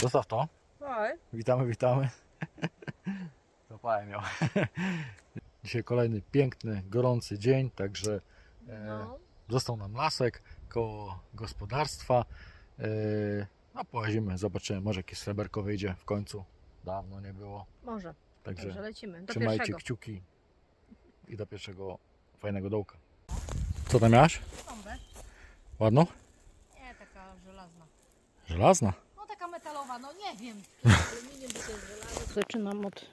Zostaw to. Oj. Witamy, witamy. Zapałem ją. Dzisiaj kolejny piękny, gorący dzień, także e, No. został nam lasek koło gospodarstwa. E, no połazimy, zobaczymy, może jakieś sreberko wyjdzie w końcu. Dawno nie było, Może. Także także lecimy. Do trzymajcie pierwszego. kciuki i do pierwszego fajnego dołka. Co tam miałaś? Ładną? Nie, taka żelazna. Żelazna. No no nie wiem. Aluminium to jest żelazo. Zaczynam od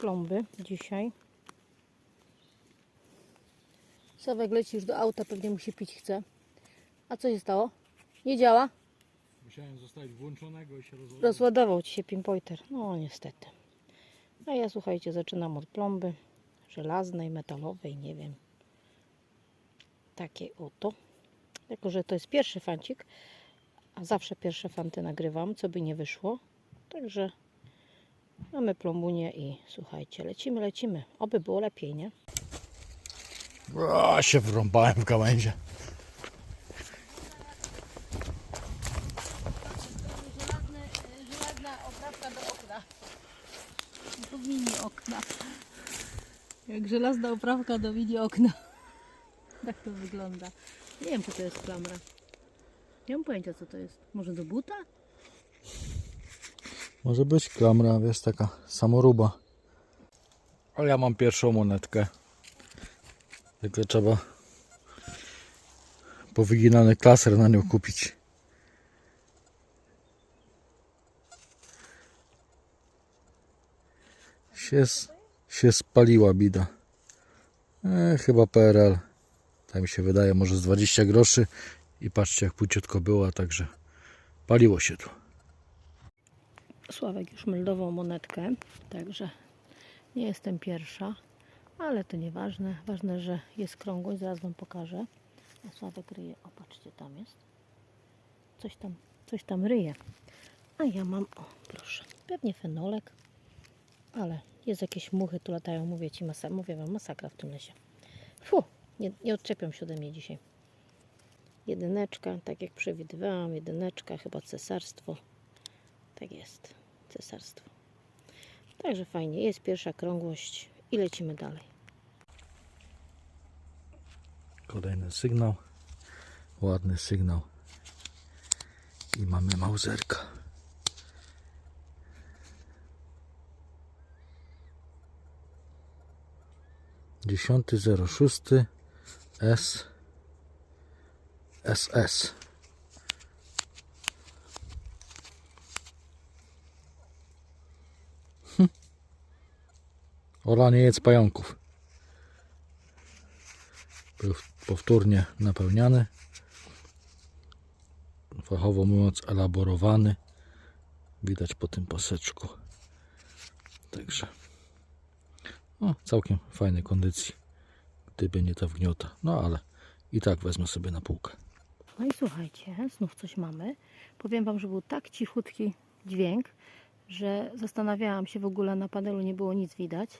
plomby dzisiaj. Sławek leci już do auta, pewnie musi pić chce. A co się stało? Nie działa? Musiałem zostawić włączonego i się rozładować. Rozładował ci się pinpointer. No niestety. A ja słuchajcie, zaczynam od plomby żelaznej, metalowej, nie wiem. Takiej oto. Jako, że to jest pierwszy fancik, a zawsze pierwsze fanty nagrywam, co by nie wyszło. Także mamy plombunię i słuchajcie, lecimy, lecimy. Oby było lepiej, nie? O, się wrąbałem w gałęzie. Żelazny, żelazna oprawka do okna. Do mini okna. Jak żelazna oprawka do mini okna. Tak to wygląda. Nie wiem, czy to jest klamra. Nie mam pojęcia, co to jest. Może do buta? Może być klamra, wiesz, taka samoruba. Ale ja mam pierwszą monetkę. Tylko trzeba powyginany klaser na nią kupić. Się, się spaliła bida. E, chyba PRL. Tak mi się wydaje, może z 20 groszy. I patrzcie jak płciutko była, także paliło się tu. Sławek już meldował monetkę, także nie jestem pierwsza, ale to nieważne. Ważne, że jest krągłość, zaraz Wam pokażę. A Sławek ryje, o patrzcie, tam jest. Coś tam, coś tam ryje. A ja mam, o proszę, pewnie fenolek, ale jest jakieś muchy, tu latają, mówię Ci, masa, mówię Wam, masakra w tym lesie. Fu, nie, nie odczepią się ode mnie dzisiaj. Jedyneczka, tak jak przewidywałam, jedyneczka, chyba cesarstwo. Tak jest, cesarstwo. Także fajnie, jest pierwsza krągłość i lecimy dalej. Kolejny sygnał. Ładny sygnał. I mamy mauzerka. Dziesiąty zero szósty S SS. Hm. Ola nie jedz pająków. Był powtórnie napełniany. Fachowo mówiąc, elaborowany. Widać po tym paseczku. Także no, całkiem fajnej kondycji. Gdyby nie ta wgniota. No ale i tak wezmę sobie na półkę. No i słuchajcie, znów coś mamy. Powiem Wam, że był tak cichutki dźwięk, że zastanawiałam się w ogóle, na panelu nie było nic widać.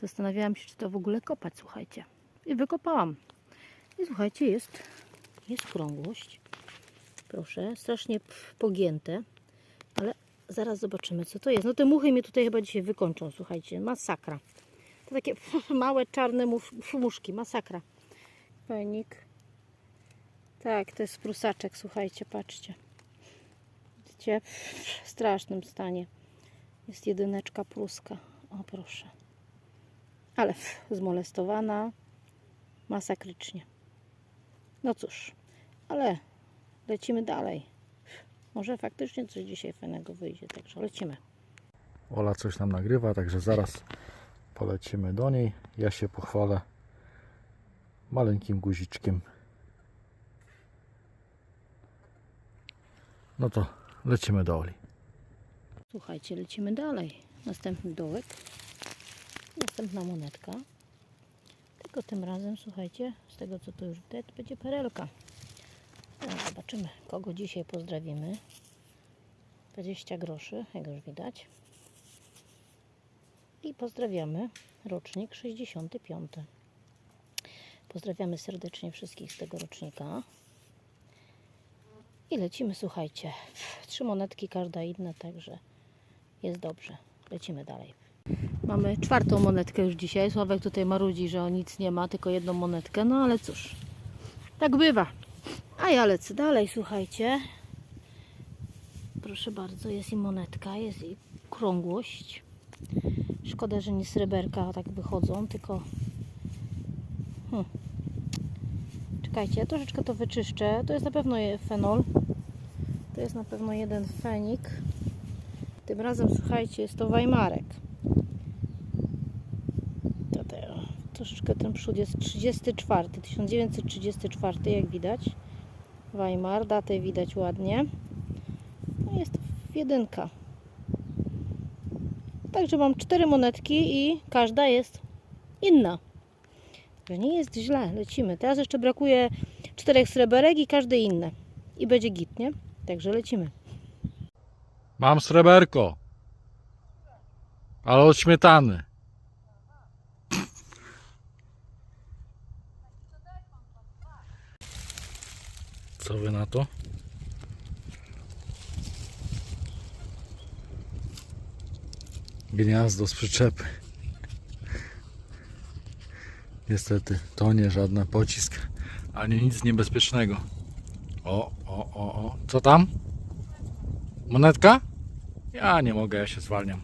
Zastanawiałam się, czy to w ogóle kopać, słuchajcie. I wykopałam. I słuchajcie, jest, jest krągłość. Proszę, strasznie pogięte, ale zaraz zobaczymy, co to jest. No te muchy mnie tutaj chyba dzisiaj wykończą, słuchajcie, masakra. To takie małe, czarne muszki, masakra. Fajnik. Tak, to jest prusaczek, słuchajcie, patrzcie. Widzicie? W strasznym stanie. Jest jedyneczka pruska. O proszę. Ale zmolestowana masakrycznie. No cóż, ale lecimy dalej. Może faktycznie coś dzisiaj fajnego wyjdzie, także lecimy. Ola coś nam nagrywa, także zaraz polecimy do niej. Ja się pochwalę maleńkim guziczkiem. No to lecimy do Oli. Słuchajcie, lecimy dalej. Następny dołek. Następna monetka. Tylko tym razem, słuchajcie, z tego co tu już widać, będzie perelka. No, zobaczymy, kogo dzisiaj pozdrawimy. 20 groszy, jak już widać. I pozdrawiamy rocznik 65. Pozdrawiamy serdecznie wszystkich z tego rocznika. I lecimy, słuchajcie. Trzy monetki, każda inna, także jest dobrze. Lecimy dalej. Mamy czwartą monetkę już dzisiaj. Sławek tutaj marudzi, że on nic nie ma, tylko jedną monetkę. No ale cóż, tak bywa. A ja lecę dalej, słuchajcie. Proszę bardzo, jest i monetka, jest i krągłość. Szkoda, że nie sreberka tak wychodzą, tylko... Czekajcie, ja troszeczkę to wyczyszczę. To jest na pewno fenol. To jest na pewno jeden fenik. Tym razem, słuchajcie, jest to Weimarek. Troszeczkę ten przód jest 34, 1934, jak widać. Weimar, datę widać ładnie. No jest jedynka. Także mam cztery monetki i każda jest inna. Także nie jest źle, lecimy. Teraz jeszcze brakuje czterech sreberek i każde inne. I będzie git, nie? Także lecimy. Mam sreberko. Ale od śmietany. Co wy na to? Gniazdo z przyczepy. Niestety, to nie żaden pocisk, ani nic niebezpiecznego. O, o, o, o. Co tam? Monetka? Ja nie mogę, ja się zwalniam.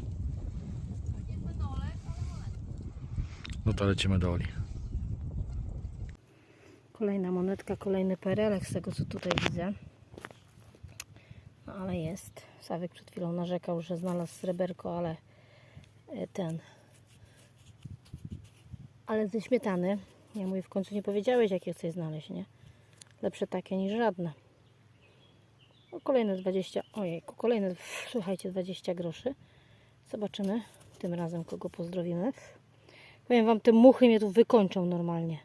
No to lecimy do Oli. Kolejna monetka, kolejny perelek z tego co tutaj widzę. No ale jest. Sawek przed chwilą narzekał, że znalazł sreberko, ale e, ten. Ale ze śmietany. Ja mówię, w końcu nie powiedziałeś, jakie chcesz znaleźć, nie? Lepsze takie niż żadne. No, kolejne 20, ojej, kolejne, słuchajcie, 20 groszy. Zobaczymy tym razem, kogo pozdrowimy. Powiem Wam, te muchy mnie tu wykończą normalnie.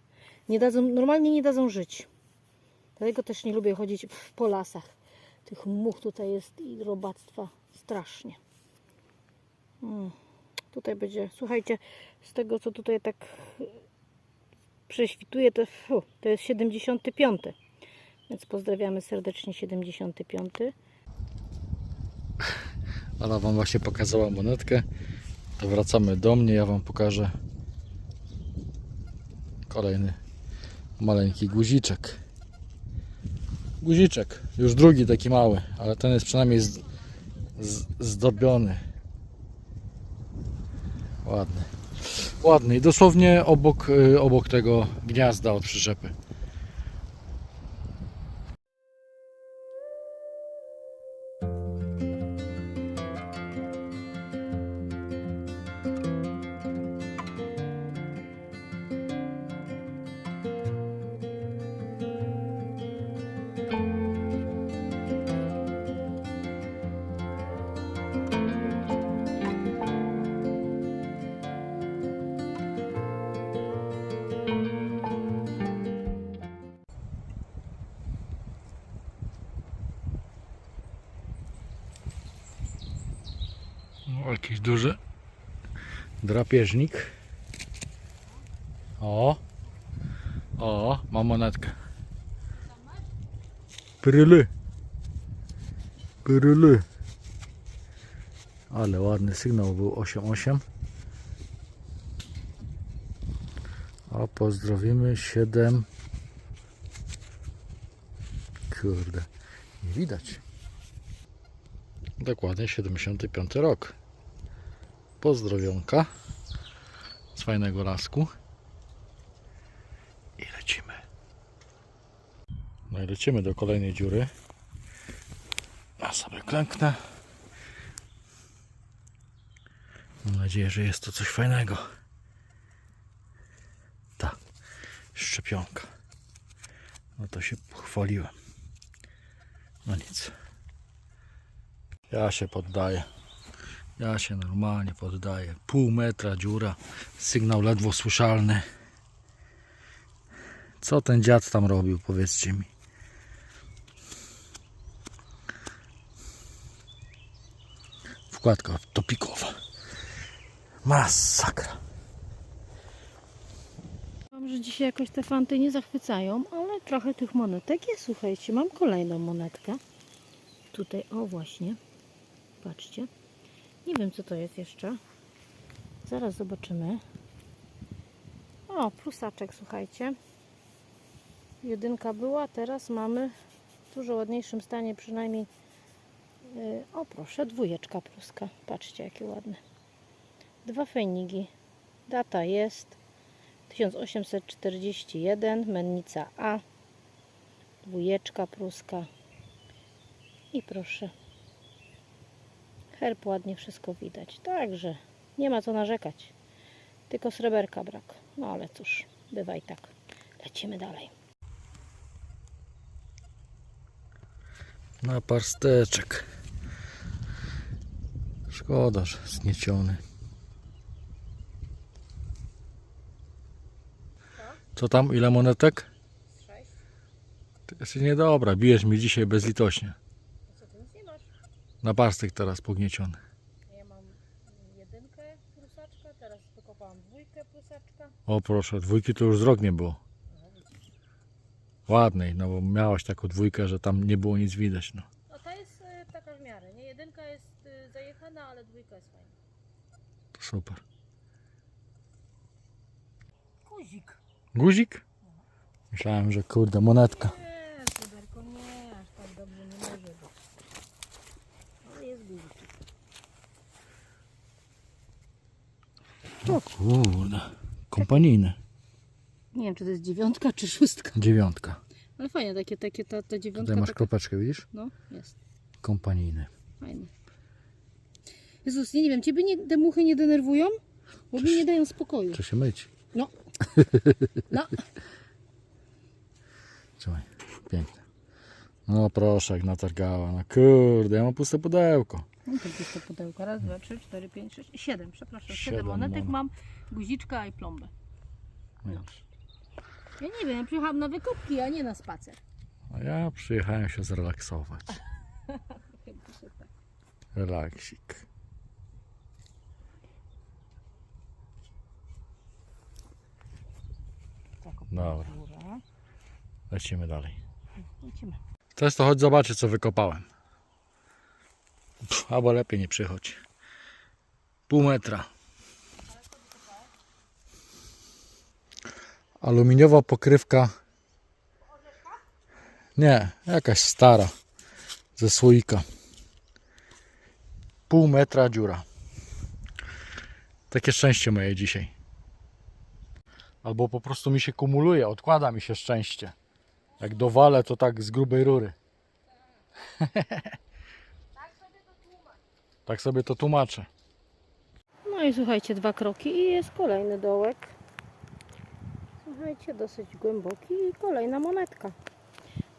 Nie dadzą, normalnie nie dadzą żyć. Dlatego też nie lubię chodzić po lasach. Tych much tutaj jest i robactwa strasznie. Mm. Tutaj będzie, słuchajcie, z tego co tutaj tak y, prześwituje, to, fu, to jest 75. Więc pozdrawiamy serdecznie 75. Ala Wam właśnie pokazała monetkę. To wracamy do mnie, ja Wam pokażę kolejny maleńki guziczek. Guziczek, już drugi taki mały, ale ten jest przynajmniej z, z, zdobiony. Ładny. Ładny i dosłownie obok, y, obok tego gniazda od przyczepy. Duży drapieżnik. O, o, mam monetkę. Pryly. Pryly. Ale ładny sygnał był 8-8. A pozdrowimy 7. Kurde, nie widać. Dokładnie 75 rok. Pozdrowionka z fajnego lasku. I lecimy. No i lecimy do kolejnej dziury. Ja sobie klęknę. Mam nadzieję, że jest to coś fajnego. Ta szczepionka. No to się pochwaliłem. No nic. Ja się poddaję. Ja się normalnie poddaję. Pół metra dziura. Sygnał ledwo słyszalny. Co ten dziad tam robił, powiedzcie mi. Wkładka topikowa. Masakra. Mam, że dzisiaj jakoś te fanty nie zachwycają, ale trochę tych monetek jest, słuchajcie. Mam kolejną monetkę. Tutaj, o właśnie. Patrzcie. Nie wiem, co to jest jeszcze. Zaraz zobaczymy. O, plusaczek, słuchajcie. Jedynka była, teraz mamy w dużo ładniejszym stanie, przynajmniej. Yy, o, proszę, dwójeczka pluska. Patrzcie, jakie ładne. Dwa fenigi. Data jest 1841, mennica A, dwójeczka pruska i proszę, herb ładnie wszystko widać, także nie ma co narzekać, tylko sreberka brak, no ale cóż, bywa i tak. Lecimy dalej. Na parsteczek. Szkoda, że znieciony. Co tam? Ile monetek? Sześć. Ty jesteś niedobra. Bijesz mi dzisiaj bezlitośnie. Co ty nic nie masz? Na parstek teraz pognieciony. Ja mam jedynkę prusaczka, teraz wykopałam dwójkę prusaczka. O proszę, dwójki to już z rok nie było. Ładnej, no bo miałaś taką dwójkę, że tam nie było nic widać. No. No ta jest y, taka w miarę, nie? Jedynka jest y, zajechana, ale dwójka jest fajna. To super. Guzik. Guzik? Myślałem, że kurde, monetka. Nie, Syberko, nie, aż tak dobrze nie może być. Ale jest guzik. O kurde. Kompanijne. Nie wiem, czy to jest dziewiątka, czy szóstka. Dziewiątka. Ale fajnie, takie, takie ta, ta dziewiątka. Tutaj masz taka- kropeczkę, widzisz? No, jest. Kompanijny. Fajne. Jezus, ja nie wiem, ciebie nie, te muchy nie denerwują? Bo mi nie dają spokoju. Trzeba się myć. No. No. Trzymaj. Piękne. No proszę, jak natargała. No kurde, ja mam puste pudełko. No to jest to pudełko. Raz, dwa, trzy, cztery, pięć, sześć, siedem. Przepraszam, siedem, Siedem monetek monet. mam, guziczka i plombę. Wiesz. Ja nie wiem, ja przyjechałam na wykopki, a nie na spacer. A ja przyjechałem się zrelaksować. Chyba, że tak. Relaksik. Tak, o Dobra. Lecimy dalej. Lecimy. Też to chodź zobaczyć, co wykopałem. Pff, albo lepiej nie przychodź. Pół metra. Aluminiowa pokrywka. Nie, jakaś stara. Ze słoika. Pół metra dziura. Takie szczęście moje dzisiaj. Albo po prostu mi się kumuluje, odkłada mi się szczęście. Jak dowalę, to tak z grubej rury. tak sobie to tłumaczę. No i słuchajcie, dwa kroki i jest kolejny dołek. Słuchajcie, dosyć głęboki i kolejna monetka.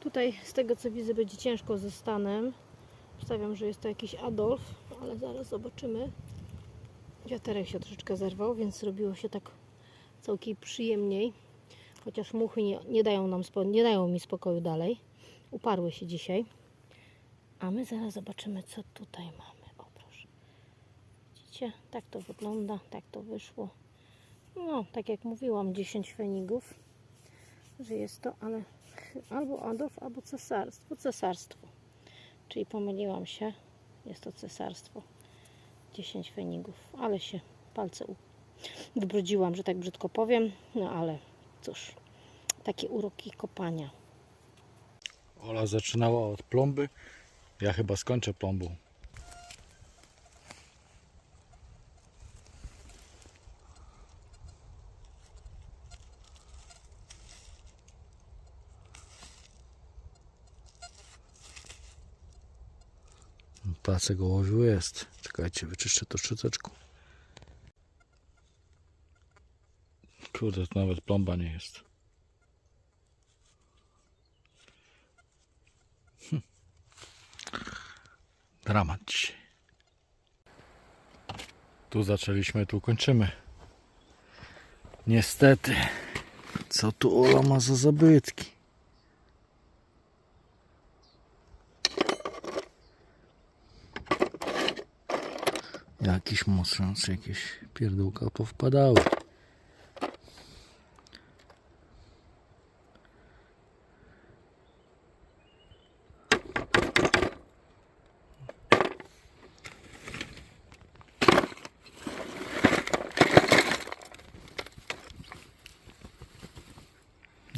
Tutaj z tego co widzę będzie ciężko ze stanem. Wstawiam, że jest to jakiś Adolf, ale zaraz zobaczymy. Wiaterek się troszeczkę zerwał, więc zrobiło się tak całkiem przyjemniej. Chociaż muchy nie, nie, dają nam nie dają mi spokoju dalej. Uparły się dzisiaj. A my zaraz zobaczymy, co tutaj mamy. O proszę. Widzicie? Tak to wygląda, tak to wyszło. No, tak jak mówiłam, 10 fenigów, że jest to, ale albo Adolf, albo cesarstwo. Cesarstwo. Czyli pomyliłam się. Jest to cesarstwo. 10 fenigów, ale się palce u... wybrudziłam, że tak brzydko powiem. No ale cóż, takie uroki kopania. Ola zaczynała od plomby. Ja chyba skończę plombą. Prace gołowiu jest. Czekajcie, wyczyszczę to szczoteczką. Kurde, to nawet plomba nie jest. Dramat dzisiaj. Tu zaczęliśmy, tu kończymy. Niestety. Co tu Ola ma za zabytki? Jakiś mostrząc, jakieś pierdółka powpadały.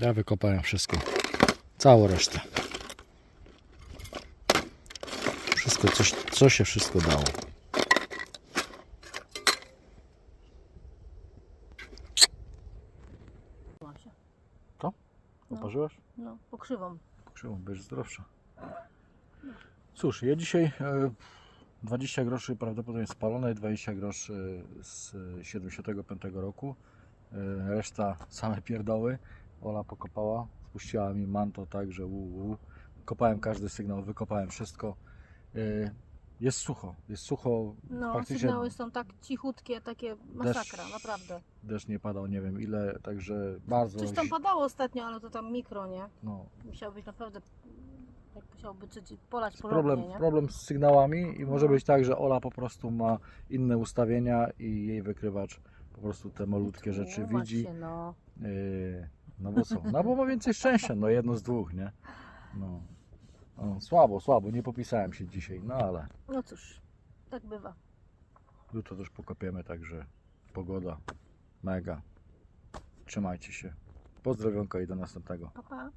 Ja wykopałem wszystko. Całą resztę. Wszystko, coś, co się wszystko dało. To? No. Poparzyłaś? No, pokrzywą. Krzywą, będziesz zdrowsza. Cóż, ja dzisiaj e, 20 groszy prawdopodobnie spalone, 20 groszy z 75 roku. E, reszta same pierdoły. Ola pokopała, spuściła mi manto tak, że uu, uu. Kopałem każdy sygnał, wykopałem wszystko. E, jest sucho, jest sucho. No, Faktycznie sygnały są tak cichutkie, takie masakra, Deszcz- naprawdę. deszcz nie padał, nie wiem ile, także bardzo. Coś tam padało ostatnio, ale to tam mikro, nie? no, Musiał być naprawdę, jak musiałby polać porządnie, problem, nie? problem z sygnałami i może No. być tak, że Ola po prostu ma inne ustawienia i jej wykrywacz po prostu te malutkie rzeczy widzi. Się, no. Yy, no bo co? No bo ma więcej szczęścia, no jedno z dwóch, nie? No. no. Słabo, słabo, nie popisałem się dzisiaj, no ale no cóż, tak bywa. jutro też pokopiemy, także pogoda mega. Trzymajcie się. Pozdrowionka i do następnego. Pa, pa.